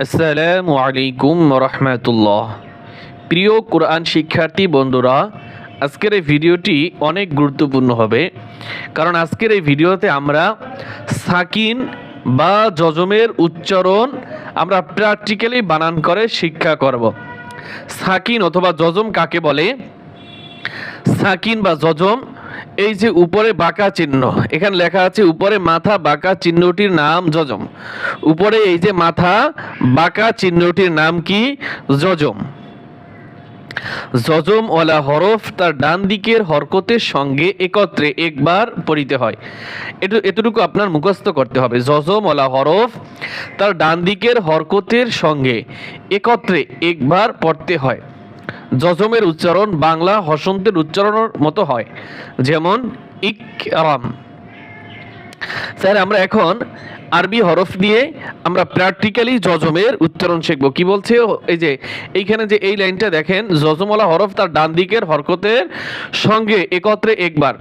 আসসালামু আলাইকুম রহমতুল্লাহ প্রিয় কোরআন শিক্ষার্থী বন্ধুরা, আজকের এই ভিডিওটি অনেক গুরুত্বপূর্ণ হবে। কারণ আজকের এই ভিডিওতে আমরা সাকিন বা যজমের উচ্চারণ আমরা প্র্যাকটিক্যালি বানান করে শিক্ষা করব। সাকিন অথবা যজম কাকে বলে? সাকিন বা যজম এই যে উপরে বাঁকা চিহ্ন, এখানে লেখা আছে উপরে মাথা বাঁকা চিহ্নটির নাম যজম। উপরে এই যে মাথা বাঁকা চিহ্নটির নাম কি? যজম। যজম ওলা হরফ তার ডান দিকের হরকতের সঙ্গে একত্রে একবার পড়িতে হয়। এটু, এতটুকু আপনার মুখস্থ করতে হবে। যজম ওলা হরফ তার ডান দিকের হরকতের সঙ্গে একত্রে একবার পড়তে হয়। যজমের উচ্চারণ বাংলা হসন্তের উচ্চারণের মতো হয়, যেমন ইকরাম। স্যার, আমরা এখন আরবি হরফ দিয়ে আমরা প্র্যাকটিক্যালি যজমের উচ্চারণ শিখব। কি বলছে? এই যে, এইখানে যে এই লাইনটা দেখেন, যজমলা হরফ তার ডান দিকের হরকতের সঙ্গে একত্রে একবার।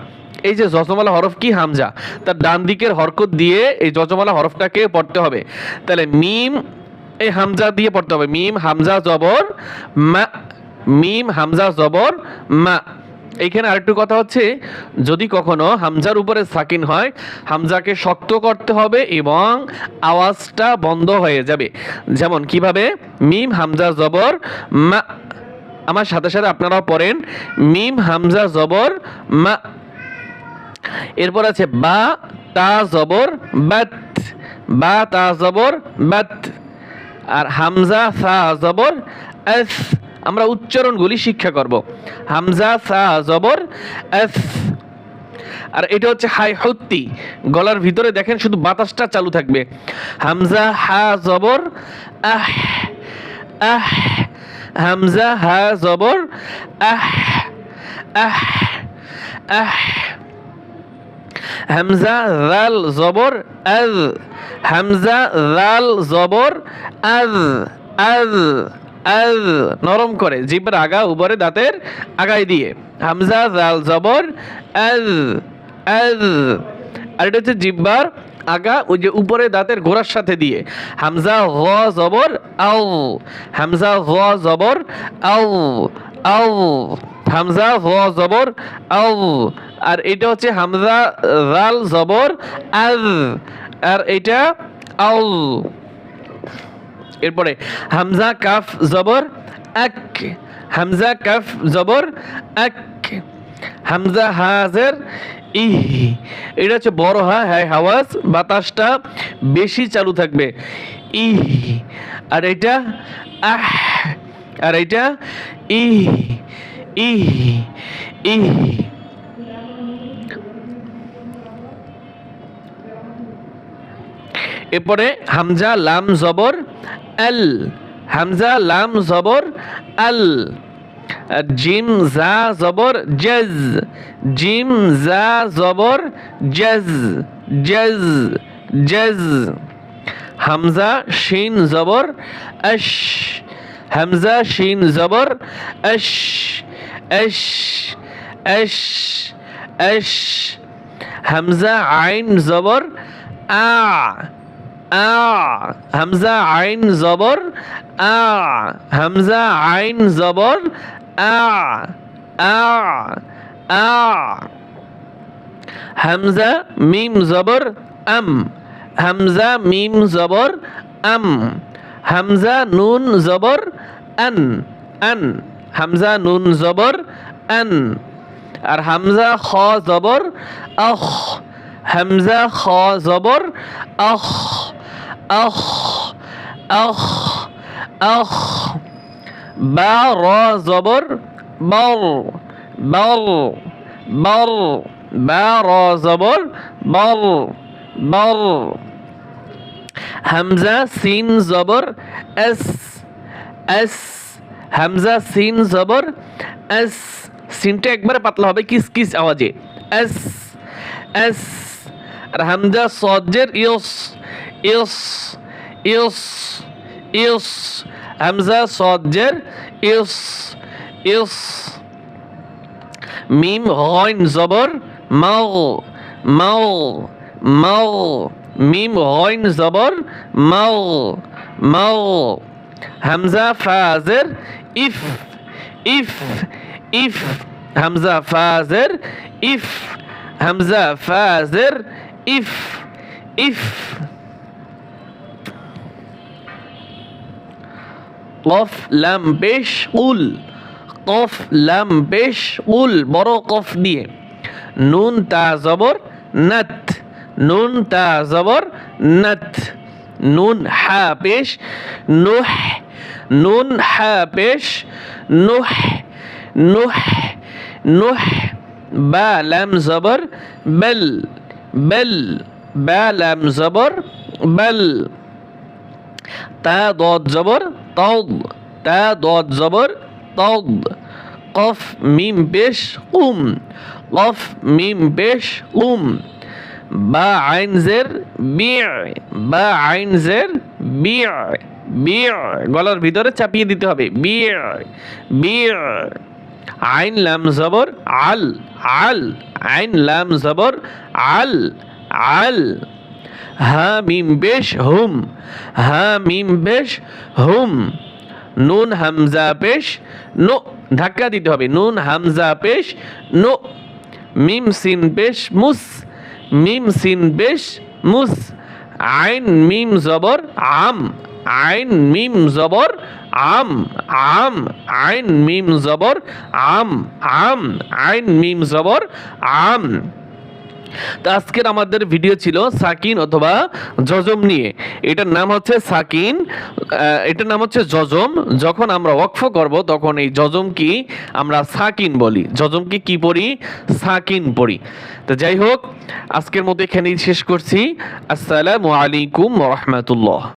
এই যে যজমালা হরফ কি হামজা? তার ডান দিকের হরকত দিয়ে এই যজমালা হরফটাকে পড়তে হবে। তাহলে মিম এই হামজা দিয়ে পড়তে হবে। মিম, হামজা, জবর, মা মিম, হামজা, জবর, মা। এইখানে আরেকটু কথা হচ্ছে, যদি কখনো হামজার উপরে সাকিন হয়, হামজাকে শক্ত করতে হবে এবং আওয়াজটা বন্ধ হয়ে যাবে। যেমন, কীভাবে? মিম, হামজা, জবর, মা। আমার সাথে সাথে আপনারাও পড়েন, মিম, হামজা, জবর, মা। এরপর আছে, বা, তা, জবর, বাত। বা, তা, জবর, বাত। আর হামজা, সা, জবর এস আমরা উচ্চারণগুলি শিক্ষা করব। হামজা, সা, জবর, এস। আর এটা হচ্ছে হাই হত্তি। গলার ভিতরে দেখেন শুধু বাতাসটা চালু থাকবে। হামজা, হা, জবর, আহ আহ, হামজা, হা, জবর, আহ আহ আহ। হামজা জাল জবর, আজ। হামজা জাল জবর, আজ আজ। নরম করে, জিব্বার আগা উপরে দাঁতের আগায় দিয়ে। হামজা, জাল, জবর আর এটা হচ্ছে জিব্বার আগা, ওই যে উপরে দাঁতের গোড়ার সাথে দিয়ে। হামজা হ জবর, আও। হামজা হ জবর আউ আও। হামজা হ জবর, আও। আর এটা হচ্ছে হামজা রাল জবর আর এটা, আও। এরপরে হামজা, কাফ, জবর, এক। হামজা, কাফ, জবর, এক। হামজা, হাজের, ইহ। এটা হচ্ছে বড় হা হ্যাঁ হাওয়াজ, বাতাসটা বেশি চালু থাকবে। ইহ। আর এটা, আহ। আর এটা, ইহ। ইহ। ইহ। এরপরে হামজা, লাম, জবর, আল। হামজা, লাম, জবর, আল। জিম, জা, জবর, জজ। জিম, জা, জবর, জজ। জজ জজ। হামজা, শিন, জবর, আশ। হামজা, শিন, জবর, আশ। আশ আশ আশ। হামজা, আইন, জবর, আ। আ, হামজা আইন জবর, আ, হামজা আইন জবর, আ আ আ। হামজা মিম জবর, আম। হামজা মিম জবর, আম। হামজা নুন জবর, আন আন। হামজা নুন জবর, আন। আর হামজা খ জবর আখ হামজা খ জবর আখ আখ আখ আখ বা র জবর বর বর বর বা র জবর বর বর হামজা সিন জবর এস এস হামজা সিন জবর এস সিনটা একবারে পাতলা হবে। কিস কিস আওয়াজে। এস এস আর হামজা সজ্জের ইয়স ইয়স ইয়স ইয়স, হামজা সজ্জের ইয়স ইয়স। মিম হইন জবর, মাও মাও মাও। মিম হইন জবর, মাও মাও। হামজা ফাজের ইফ ইফ ইফ। হামজা ফাজের ইফ, হামজা ফাজের ইফ ইফ কফ লাম পেশ উল কফ লাম পেশ উল বড় কফ দিয়ে। নুন, তা, জবর, নাত। নুন, তা, জবর, নাত। নুন, হা, পেশ, নুহ। নুন, হা, পেশ, নুহ। নুহ। নুহ। বা, লাম, জবর, বেল। বেল বা লাম জবর বেল তা দদ জবর তদ তা দদ জবর তদ কফ, মিম, পেশ, উম, কফ, মিম, পেশ, উম, বা, আইন জের বিয় বা, আইন জের বিয় বিয় গলার ভিতরে চাপিয়ে দিতে হবে বিয় বিয় আইন লাম জবর আল আল, আইন লাম জবর আল আল। হা মিম বেশ হুম, হা মিম বেশ হুম। নুন হামজা পেশ, নো, ধাক্কা দিতে হবে। নুন হামজা পেশ, নো। মিম সিন পেশ মুস, মিম সিন পেশ মুস। আইন মিম জবর আম, আইন মিম জবর আম আম, আইন, মিম, জবর, আম আম, আইন, মিম, জবর, আম। তো আজকের আমাদের ভিডিও ছিল সাকিন অথবা জজম নিয়ে। এটার নাম হচ্ছে সাকিন এটার নাম হচ্ছে জজম। যখন আমরা ওয়াকফ করব, তখন এই জজম কি? আমরা সাকিন বলি। জজমকে কি পড়ি? সাকিন পড়ি। তো যাই হোক, আজকের মতো এখানেই শেষ করছি। আসসালামু আলাইকুম রহমতুল্লাহ।